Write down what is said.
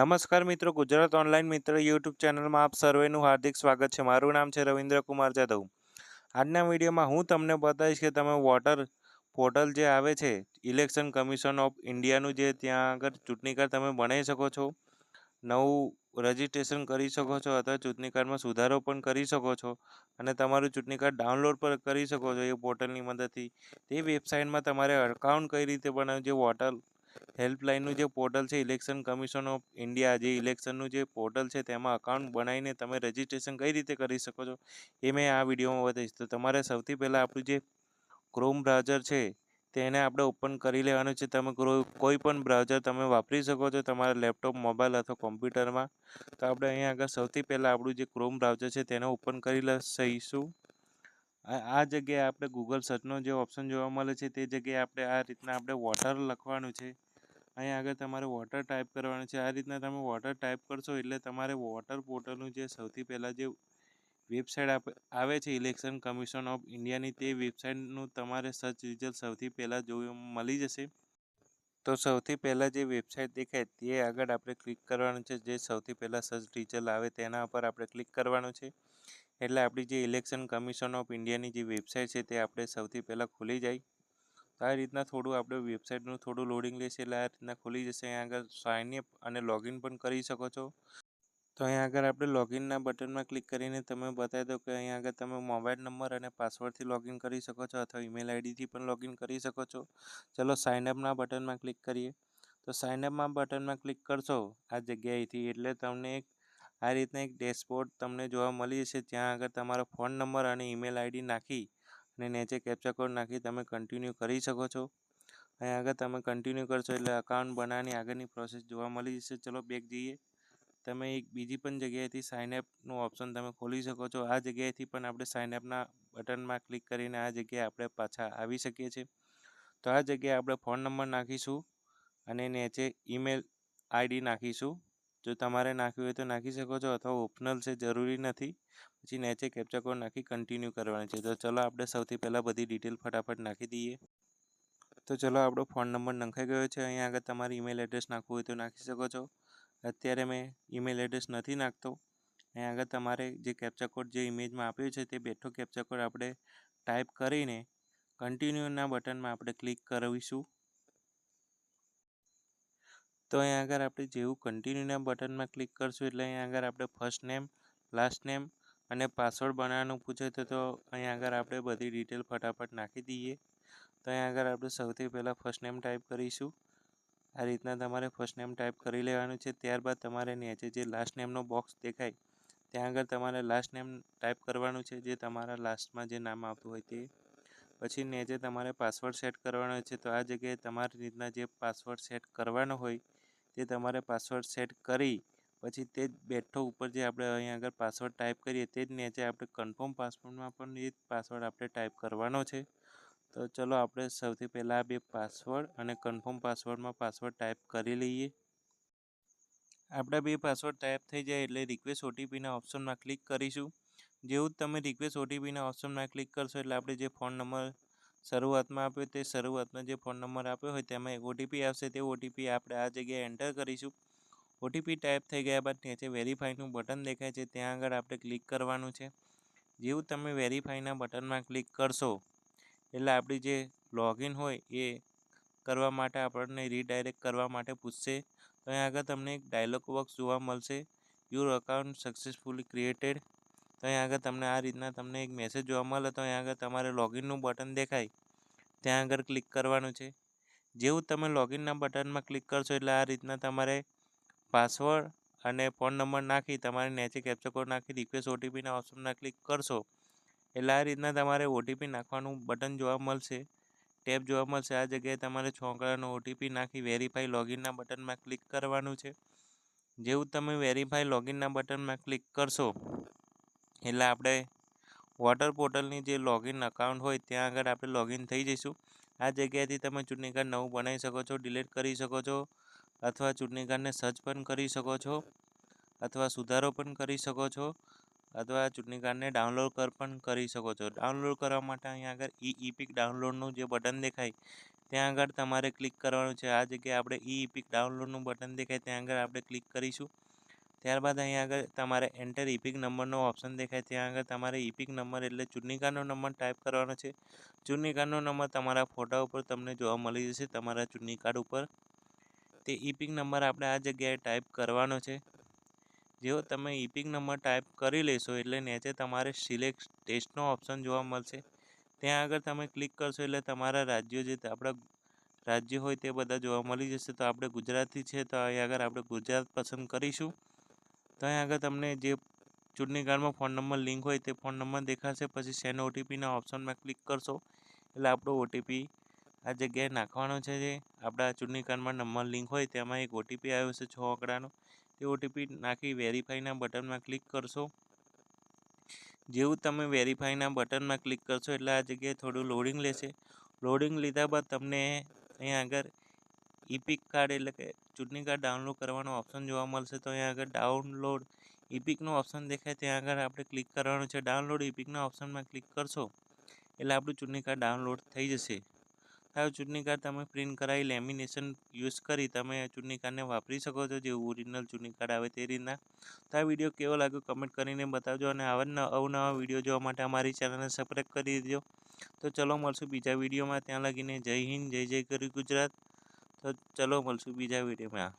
નમસ્કાર મિત્રો, ગુજરાત ઓનલાઈન મિત્ર યુટ્યુબ ચેનલમાં આપ સર્વેનું હાર્દિક સ્વાગત છે. મારું નામ છે રવિન્દ્ર કુમાર જાદવ આજના વિડીયોમાં હું તમને બતાવીશ કે તમે વોટર પોર્ટલ જે આવે છે, ઇલેક્શન કમિશન ઓફ ઇન્ડિયાનું જે ત્યાં આગળ ચૂંટણી કાર્ડ તમે બનાવી શકો છો, નવું રજિસ્ટ્રેશન કરી શકો છો અથવા ચૂંટણી કાર્ડમાં સુધારો પણ કરી શકો છો અને તમારું ચૂંટણી કાર્ડ ડાઉનલોડ પણ કરી શકો છો એ પોર્ટલની મદદથી. તે વેબસાઇટમાં તમારે અકાઉન્ટ કઈ રીતે બનાવવું, જે વોટર હેલ્પલાઇનનું જે પોર્ટલ છે, ઇલેક્શન કમિશન ઓફ ઇન્ડિયા, જે ઇલેક્શનનું જે પોર્ટલ છે, તેમાં અકાઉન્ટ બનાવીને તમે રજિસ્ટ્રેશન કઈ રીતે કરી શકો છો, એ મેં આ વિડીયોમાં બતાવીશ. તો તમારે સૌથી પહેલાં આપણું જે ક્રોમ બ્રાઉઝર છે, તેને આપણે ઓપન કરી લેવાનું છે. તમે કોઈ પણ બ્રાઉઝર તમે વાપરી શકો છો, તમારા લેપટોપ મોબાઈલ અથવા કોમ્પ્યુટરમાં તો આપણે અહીંયા આગળ સૌથી પહેલાં આપણું જે ક્રોમ બ્રાઉઝર છે, તેને ઓપન કરી લઈશું. આ જગ્યાએ આપણે ગૂગલ સર્ચનો જે ઓપ્શન જોવા મળે છે, તે જગ્યાએ આપણે આ રીતના આપણે વોટર લખવાનું છે. અહીંયા આગળ તમારે વોટર ટાઈપ કરવાનું છે. આ રીતના તમે વોટર ટાઈપ કરશો એટલે તમારે વોટર પોર્ટલનું જે સૌથી પહેલાં જે વેબસાઇટ આવે છે ઇલેક્શન કમિશન ઓફ ઇન્ડિયાની તે વેબસાઇટનું તમારે સર્ચ રિઝલ્ટ સૌથી પહેલાં જોવા મળી જશે. તો સૌથી પહેલાં જે વેબસાઇટ દેખાય તે આગળ આપણે ક્લિક કરવાનું છે. જે સૌથી પહેલાં સર્ચ રિઝલ્ટ આવે તેના પર આપણે ક્લિક કરવાનું છે. એટલે આપણી જે ઇલેક્શન કમિશન ઓફ ઇન્ડિયાની જે વેબસાઇટ છે તે આપણે સૌથી પહેલાં ખુલી જાય. તો આ રીતના થોડું આપણે વેબસાઇટનું થોડું લોડિંગ લેશે, એટલે આ રીતના ખુલી જશે. અહીંયા આગળ સાઇન અપ અને લોગિન પણ કરી શકો છો. તો અહીંયા આગળ આપણે લોગિનના બટનમાં ક્લિક કરીને તમે બતાવી દો કે અહીંયા આગળ તમે મોબાઈલ નંબર અને પાસવર્ડથી લોગિન કરી શકો છો અથવા ઈમેલ આઈડીથી પણ લોગિન કરી શકો છો. ચલો સાઇન અપના બટનમાં ક્લિક કરીએ. તો સાઇન અપમાં બટનમાં ક્લિક કરશો આ જગ્યાએથી, એટલે તમને એક આ રીતના એક ડેશબોર્ડ તમને જોવા મળી જશે. ત્યાં આગળ તમારો ફોન નંબર અને ઈમેલ આઈડી નાખી અને નીચે કેપ્ચા કોડ નાખી તમે કન્ટિન્યુ કરી શકો છો. અહીં આગળ તમે કન્ટિન્યુ કરશો એટલે અકાઉન્ટ બનાવવાની આગળની પ્રોસેસ જોવા મળી જશે. ચલો બેક જઈએ. તમે એક બીજી પણ જગ્યાએથી સાઇનઅપનું ઓપ્શન તમે ખોલી શકો છો. આ જગ્યાએથી પણ આપણે સાઇનઅપના બટનમાં ક્લિક કરીને આ જગ્યાએ આપણે પાછા આવી શકીએ છીએ. તો આ જગ્યાએ આપણે ફોન નંબર નાખીશું અને નીચે ઈમેલ આઈડી નાખીશું. જો તમારે નાખવી હોય તો નાખી શકો છો અથવા ઓપ્શનલ છે, જરૂરી નથી. પછી નીચે કેપ્ચા કોડ નાખી કન્ટિન્યુ કરવાની છે. તો ચલો આપણે સૌથી પહેલાં બધી ડિટેલ ફટાફટ નાખી દઈએ. તો ચલો આપણો ફોન નંબર નંખાઈ ગયો છે. અહીંયા આગળ તમારે ઈમેલ એડ્રેસ નાખવું હોય તો નાખી શકો છો. અત્યારે મેં ઈમેલ એડ્રેસ નથી નાખતો. અહીંયા આગળ તમારે જે કેપ્ચા કોડ જે ઇમેજમાં આપ્યો છે તે બેઠો કેપ્ચા કોડ આપણે ટાઈપ કરીને કન્ટિન્યુના બટનમાં આપણે ક્લિક કરીશું તો અહીંયા આગળ આપણે જેવું કન્ટિન્યુના બટનમાં ક્લિક કરશું એટલે અહીંયા આગળ આપણે ફર્સ્ટ નેમ લાસ્ટ નેમ અને પાસવર્ડ બનાવવાનું પૂછે તો અહીંયા આગળ આપણે બધી ડિટેલ ફટાફટ નાખી દઈએ. તો અહીંયા આગળ આપણે સૌથી પહેલાં ફર્સ્ટ નેમ ટાઈપ કરીશું. આ રીતના તમારે ફર્સ્ટ નેમ ટાઈપ કરી લેવાનું છે. ત્યારબાદ તમારે નીચે જે લાસ્ટ નેમનો બોક્સ દેખાય, ત્યાં આગળ તમારે લાસ્ટ નેમ ટાઈપ કરવાનું છે, જે તમારા લાસ્ટમાં જે નામ આવતું હોય તે. પછી નીચે તમારે પાસવર્ડ સેટ કરવાનો છે. તો આ જગ્યાએ તમારી રીતના જે પાસવર્ડ સેટ કરવાનો હોય તે તમારે પાસવર્ડ સેટ કરી, પછી તે જ બેઠો ઉપર જે આપણે અહીંયા આગળ પાસવર્ડ ટાઈપ કરીએ તે જ નીચે આપણે કન્ફર્મ પાસવર્ડમાં પણ એ જ પાસવર્ડ આપણે ટાઈપ કરવાનો છે. તો ચલો આપણે સૌથી પહેલાં બે પાસવર્ડ અને કન્ફર્મ પાસવર્ડમાં પાસવર્ડ ટાઈપ કરી લઈએ. આપણા બે પાસવર્ડ ટાઈપ થઈ જાય એટલે રિક્વેસ્ટ ઓટીપીના ઓપ્શનમાં ક્લિક કરીશું. જેવું તમે રિક્વેસ્ટ ઓટીપીના ઓપ્શનમાં ક્લિક કરશો એટલે આપણે જે ફોન નંબર શરૂઆતમાં આપ્યો તે શરૂઆતમાં જે ફોન નંબર આપ્યો હોય તેમાં એક ઓટીપી આવશે. તે ઓટીપી આપણે આ જગ્યાએ એન્ટર કરીશું. ઓટીપી ટાઈપ થઈ ગયા બાદ નીચે વેરીફાઈનું બટન દેખાય છે. ત્યાં આગળ આપણે ક્લિક કરવાનું છે. જેવું તમે વેરીફાઈના બટનમાં ક્લિક કરશો, એટલે આપણી જે લોગિન હોય એ કરવા માટે આપણને રીડાયરેક્ટ કરવા માટે પૂછશે. તો અહીં આગળ તમને એક ડાયલોગ બોક્સ જોવા મળશે. યોર અકાઉન્ટ સક્સેસફુલી ક્રિએટેડ તો અહીં આગળ તમને આ રીતના તમને એક મેસેજ જોવા મળે તો અહીં આગળ તમારે લોગિનનું બટન દેખાય. ત્યાં આગળ ક્લિક કરવાનું છે. જેવું તમે લોગિનના બટનમાં ક્લિક કરશો એટલે આ રીતના તમારે પાસવર્ડ અને ફોન નંબર નાખી, તમારે નીચે કેપ્ચર નાખી રિક્વેસ્ટ ઓટીપીના ઓપ્શનમાં ક્લિક કરશો એટલે આ રીતના તમારે ઓટીપી નાખવાનું બટન જોવા મળશે. ટેપ જોવા મળશે. આ જગ્યાએ તમારે છ અંકડાનો ઓટીપી નાખી વેરીફાઈ લોગિનના બટનમાં ક્લિક કરવાનું છે. જેવું તમે વેરીફાઈ લોગિનના બટનમાં ક્લિક કરશો એટલે આપણે વોટર પોર્ટલની જે લોગિન અકાઉન્ટ હોય, ત્યાં આગળ આપણે લોગિન થઈ જઈશું. આ જગ્યાએથી તમે ચૂંટણી કાર્ડ નવું બનાવી શકો છો ડિલીટ કરી શકો છો, અથવા ચૂંટણી કાર્ડને સર્ચ પણ કરી શકો છો, અથવા સુધારો પણ કરી શકો છો, અથવા ચૂંટણી કાર્ડને ડાઉનલોડ કર પણ કરી શકો છો. ડાઉનલોડ કરવા માટે અહીંયા આગળ ઈ ઇપિક ડાઉનલોડનું જે બટન દેખાય, ત્યાં આગળ તમારે ક્લિક કરવાનું છે. આ જગ્યાએ આપણે ઈ ઇપિક ડાઉનલોડનું બટન દેખાય, ત્યાં આગળ આપણે ક્લિક કરીશું. ત્યારબાદ અહીંયા આગળ તમારે એન્ટર ઇપિક નંબરનો ઓપ્શન દેખાય. ત્યાં આગળ તમારે ઇપિક નંબર એટલે ચૂંટણી કાર્ડનો નંબર ટાઈપ કરવાનો છે. ચૂંટણી કાર્ડનો નંબર તમારા ફોટા ઉપર તમને જોવા મળી જશે. તમારા ચૂંટણી કાર્ડ ઉપર તે ઇપિક નંબર આપણે આ જગ્યાએ ટાઈપ કરવાનો છે. જેવો તમે ઇપિક નંબર ટાઈપ કરી લેશો એટલે નીચે તમારે સિલેક્ટ ટેસ્ટનો ઓપ્શન જોવા મળશે. ત્યાં આગળ તમે ક્લિક કરશો એટલે તમારા રાજ્યો જે આપણા રાજ્ય હોય તે બધા જોવા મળી જશે. તો આપણે ગુજરાતી છે તો અહીં આગળ આપણે ગુજરાત પસંદ કરીશું. તો અહીં આગળ તમને જે ચૂંટણી કાર્ડમાં ફોન નંબર લિંક હોય તે ફોન નંબર દેખાશે, પછી સેન્ડ ઓટીપીના ઓપ્શનમાં ક્લિક કરશો. એટલે આપણો ઓટીપી આ જગ્યાએ નાખવાનો છે જે આપણા ચૂંટણી કાર્ડમાં નંબર લિંક હોય તેમાં એક ઓટીપી આવ્યો છે છ આંકડાનો. તે ઓટીપી નાખી વેરીફાઈના બટનમાં ક્લિક કરશો. જેવું તમે વેરીફાઈના બટનમાં ક્લિક કરશો એટલે આ જગ્યાએ થોડું લોડિંગ લેશે. લોડિંગ લીધા બાદ તમને અહીંયા આગળ ઇપિક કાર્ડ એટલે કે ચૂંટણી કાર્ડ ડાઉનલોડ કરવાનો ઓપ્શન જોવા મળશે. તો અહીંયા આગળ ડાઉનલોડ ઇપિકનો ઓપ્શન દેખાય. ત્યાં આગળ આપણે ક્લિક કરવાનું છે. ડાઉનલોડ ઇપિકના ઓપ્શનમાં ક્લિક કરશો એટલે આપણું ચૂંટણી કાર્ડ ડાઉનલોડ થઈ જશે. હવે ચૂંટણી કાર્ડ તમે પ્રિન્ટ કરાવી લેમિનેશન યુઝ કરી, તમે ચૂંટણી કાર્ડને વાપરી શકો છો. જે ઓરિજિનલ ચૂંટણી કાર્ડ આવે તે રીતના. તો આ વીડિયો કેવો લાગ્યો કમેન્ટ કરીને બતાવજો અને આવા અવનવા વીડિયો જોવા માટે અમારી ચેનલને સબસ્ક્રાઈબ કરી દેજો. તો ચલો મળશું બીજા વિડીયોમાં ત્યાં લાગીને જય હિન્દ, જય જય કરી ગુજરાત. તો ચલો મળશું બીજા વિડીયોમાં